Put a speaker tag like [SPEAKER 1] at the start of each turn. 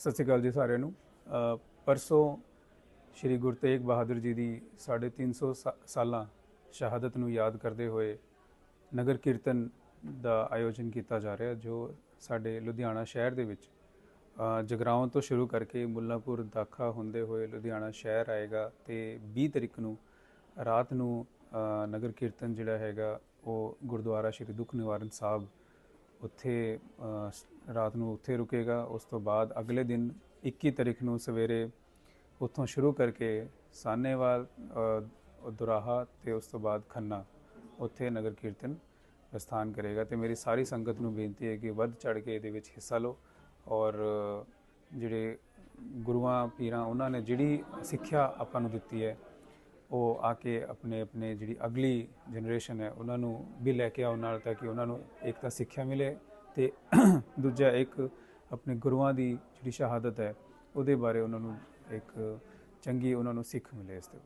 [SPEAKER 1] ਸਤਿ ਸ਼੍ਰੀ ਅਕਾਲ ਜੀ ਸਾਰਿਆਂ ਨੂੰ। ਪਰਸੋਂ ਸ੍ਰੀ ਗੁਰੂ ਤੇਗ ਬਹਾਦਰ ਜੀ ਦੀ 350 ਸਾ- ਸਾਲਾਂ ਸ਼ਹਾਦਤ ਨੂੰ ਯਾਦ ਕਰਦੇ ਹੋਏ ਨਗਰ ਕੀਰਤਨ ਦਾ ਆਯੋਜਨ ਕੀਤਾ ਜਾ ਰਿਹਾ ਜੋ ਸਾਡੇ ਲੁਧਿਆਣਾ ਸ਼ਹਿਰ ਦੇ ਵਿੱਚ ਅ, ਜਗਰਾਉਂ ਤੋਂ ਸ਼ੁਰੂ ਕਰਕੇ ਮੁੱਲਾਂਪੁਰ ਦਾਖਾ ਹੁੰਦੇ ਹੋਏ ਲੁਧਿਆਣਾ ਸ਼ਹਿਰ ਆਏਗਾ ਤੇ 20 ਤਰੀਕ ਨੂੰ ਰਾਤ ਨੂੰ ਨਗਰ ਕੀਰਤਨ ਜਿਹੜਾ ਹੈਗਾ ਉਹ ਗੁਰਦੁਆਰਾ ਸ੍ਰੀ ਦੁੱਖ ਨਿਵਾਰਨ ਸਾਹਿਬ ਉੱਥੇ ਰਾਤ ਨੂੰ ਉੱਥੇ ਰੁਕੇਗਾ, ਉਸ ਤੋਂ ਬਾਅਦ ਅਗਲੇ ਦਿਨ 21 ਤਾਰੀਖ ਨੂੰ ਸਵੇਰੇ ਉੱਥੋਂ ਸ਼ੁਰੂ ਕਰਕੇ ਸਾਨੇਵਾਲ ਦੁਰਾਹਾ ਤੇ ਉਸ ਤੋਂ ਬਾਅਦ ਖੰਨਾ ਉੱਥੇ ਨਗਰ ਕੀਰਤਨ ਪ੍ਰਸਥਾਨ ਕਰੇਗਾ। ਤੇ ਮੇਰੀ ਸਾਰੀ ਸੰਗਤ ਨੂੰ ਬੇਨਤੀ ਹੈ ਕਿ ਵੱਧ ਚੜ ਕੇ ਇਹਦੇ ਵਿੱਚ ਹਿੱਸਾ ਲਓ ਔਰ ਜਿਹੜੇ ਗੁਰੂਆਂ, ਪੀਰਾਂ, ਉਹਨਾਂ ਨੇ ਜਿਹੜੀ ਸਿੱਖਿਆ ਆਪਾਂ ਨੂੰ ਦਿੱਤੀ ਹੈ ਉਹ ਆ ਕੇ ਆਪਣੇ ਆਪਣੇ ਜਿਹੜੀ ਅਗਲੀ ਜਨਰੇਸ਼ਨ ਹੈ, ਉਹਨਾਂ ਨੂੰ ਵੀ ਲੈ ਕੇ ਆਉਣ ਨਾਲ ਤਾਂ ਕਿ ਉਹਨਾਂ ਨੂੰ ਇੱਕ ਤਾਂ ਸਿੱਖਿਆ ਮਿਲੇ ਤੇ ਦੂਜਾ ਇੱਕ ਆਪਣੇ ਗੁਰੂਆਂ ਦੀ ਜਿਹੜੀ ਸ਼ਹਾਦਤ ਹੈ, ਉਹਦੇ ਬਾਰੇ ਉਹਨਾਂ ਨੂੰ ਇੱਕ ਚੰਗੀ ਉਹਨਾਂ ਨੂੰ ਸਿੱਖ ਮਿਲੇ ਇਸ 'ਤੇ